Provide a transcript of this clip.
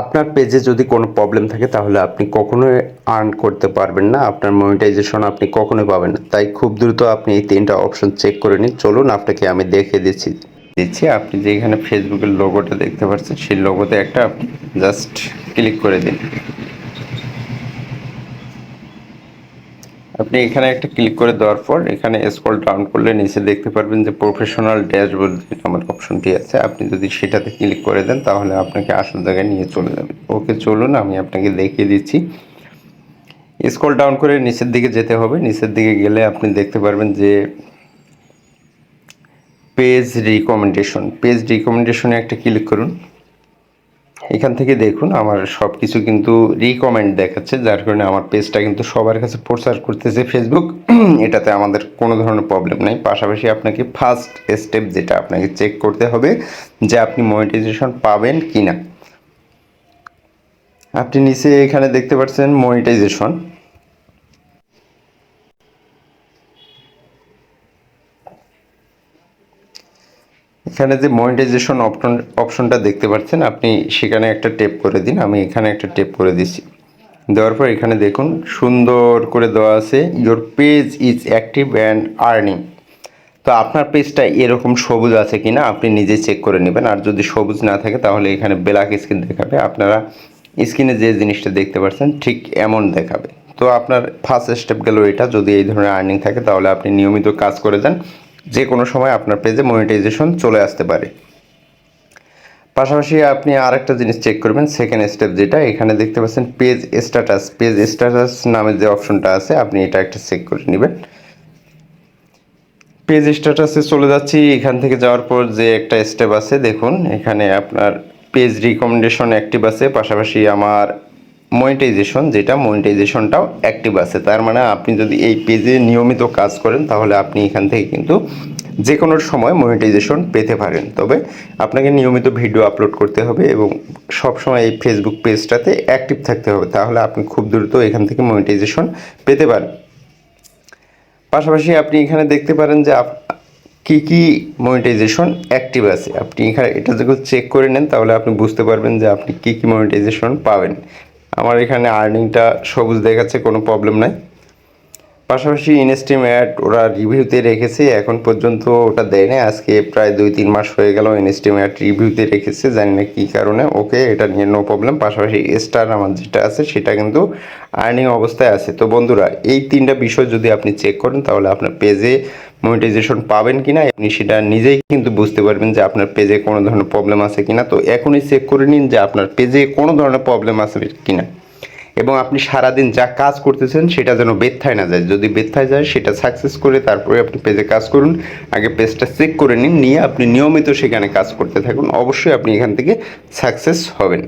আপনার পেজে যদি কোনো প্রবলেম থাকে, তাহলে আপনি কখনোই আর্ন করতে পারবেন না। আপনার মনিটাইজেশন আপনি কখনোই পাবেন না। তাই খুব দ্রুত আপনি এই তিনটা অপশন চেক করে নিন। চলুন, আপনাকে আমি দেখে দিচ্ছি। দিচ্ছি, আপনি যেখানে ফেসবুকের লোগোটা দেখতে পাচ্ছেন, সেই লোগোতে একটা জাস্ট ক্লিক করে দিন। আপনি এখানে একটা ক্লিক করে দেওয়ার পর এখানে স্ক্রল ডাউন করলে নিচে দেখতে পারবেন যে প্রফেশনাল ড্যাশবোর্ড আমার অপশনটি আছে। আপনি যদি সেটাতে ক্লিক করে দেন তাহলে আপনাকে আসল জায়গায় নিয়ে চলে যাবে। ওকে, চলুন আমি আপনাকে দেখিয়ে দিচ্ছি। স্ক্রল ডাউন করে নিচের দিকে যেতে হবে। নিচের দিকে গেলে আপনি দেখতে পারবেন যে পেজ রিকমেন্ডেশন পেজ রিকমেন্ডেশনে একটা ক্লিক করুন। এখান থেকে দেখুন, আমার সব কিছু কিন্তু রিকমেন্ড দেখাচ্ছে, যার কারণে আমার পেজটা কিন্তু সবার কাছে প্রচার করতেছে ফেসবুক এটাতে আমাদের কোনো ধরনের প্রবলেম নেই। পাশাপাশি আপনাকে ফার্স্ট স্টেপ যেটা আপনাকে চেক করতে হবে, যে আপনি মনিটাইজেশন পাবেন কি না আপনি নিচে এখানে দেখতে পাচ্ছেন মনিটাইজেশন এখানে যে মনিটাইজেশন অপশন অপশনটা দেখতে পাচ্ছেন, আপনি সেখানে একটা টেপ করে দিন, আমি এখানে একটা টেপ করে দিছি দেওয়ার পর এখানে দেখুন, সুন্দর করে দেওয়া আছে your page is active and earning তো আপনার পেজটা এরকম সবুজ আছে কি না আপনি নিজে চেক করে নেবেন, আর যদি সবুজ না থাকে, তাহলে এখানে ব্ল্যাক স্ক্রিন দেখাবে। আপনারা স্ক্রিনে যে জিনিসটা দেখতে পাচ্ছেন, ঠিক এমন দেখাবে। তো আপনার ফার্স্ট স্টেপ গেল এটা, যদি এই ধরনের আর্নিং থাকে, তাহলে আপনি নিয়মিত কাজ করে যান। যে কোনো সময় আপনার পেজে মনিটাইজেশন চলে আসতে পারে। পাশাপাশি আপনি আরেকটা জিনিস চেক করবেন সেকেন্ড স্টেপ যেটা, এখানে দেখতে পাচ্ছেন পেজ স্ট্যাটাস পেজ স্ট্যাটাস নামের যে অপশনটা আছে, আপনি এটা একটা চেক করে নেবেন। পেজ স্ট্যাটাসে চলে যাচ্ছি, এখান থেকে যাওয়ার পর যে একটা স্টেপ আছে, দেখুন, এখানে আপনার পেজ রিকমেন্ডেশন অ্যাক্টিভ আছে, পাশাপাশি আমার মনিটাইজেশন যেটা মনিটাইজেশনটাও অ্যাক্টিভ আছে। তার মানে আপনি যদি এই পেজে নিয়মিত কাজ করেন, তাহলে আপনি এখান থেকে কিন্তু যে কোনো সময় মনিটাইজেশন পেতে পারেন। তবে আপনাকে নিয়মিত ভিডিও আপলোড করতে হবে এবং সব সময় এই ফেসবুক পেজটাতে অ্যাক্টিভ থাকতে হবে। তাহলে আপনি খুব দ্রুত এখান থেকে মনিটাইজেশন পেতে পারেন। পাশাপাশি আপনি এখানে দেখতে পারেন যে কী, কি মনিটাইজেশন অ্যাক্টিভ আছে। আপনি এখানে এটা যদি চেক করে নেন, তাহলে আপনি বুঝতে পারবেন যে আপনি কী কী মনিটাইজেশন পাবেন। আমার এখানে আর্নিংটা সবুজ দেখাচ্ছে কোনো প্রবলেম নাই। পাশাপাশি ইনস্টিম অ্যাড ওরা রিভিউতে রেখেছে, এখন পর্যন্ত ওটা দেয় না আজকে প্রায় দুই তিন মাস হয়ে গেল ইনস্টিম অ্যাড রিভিউতে রেখেছে, জানি না কী কারণে। ওকে, এটা নিয়ে নো প্রবলেম পাশাপাশি স্টার আমার যেটা আছে, সেটা কিন্তু আর্নিং অবস্থায় আছে। তো বন্ধুরা, এই তিনটা বিষয় যদি আপনি চেক করেন, তাহলে আপনার পেজে মনিটাইজেশন পাবেন কি না আপনি সেটা নিজেই কিন্তু বুঝতে পারবেন যে আপনার পেজে কোনো ধরনের প্রবলেম আছে কি না তো এখনই চেক করে নিন যে আপনার পেজে কোনো ধরনের প্রবলেম আছে কি না এবং আপনি সারাদিন যা কাজ করতেছেন সেটা যেন বেথায় না যায়। যদি বেথায় যায়, সেটা সাকসেস করে তারপরে আপনি পেজে কাজ করুন। আগে পেজটা চেক করে নিন, নিয়ে আপনি নিয়মিত সেখানে কাজ করতে থাকুন। অবশ্যই আপনি এখান থেকে সাকসেস হবেন।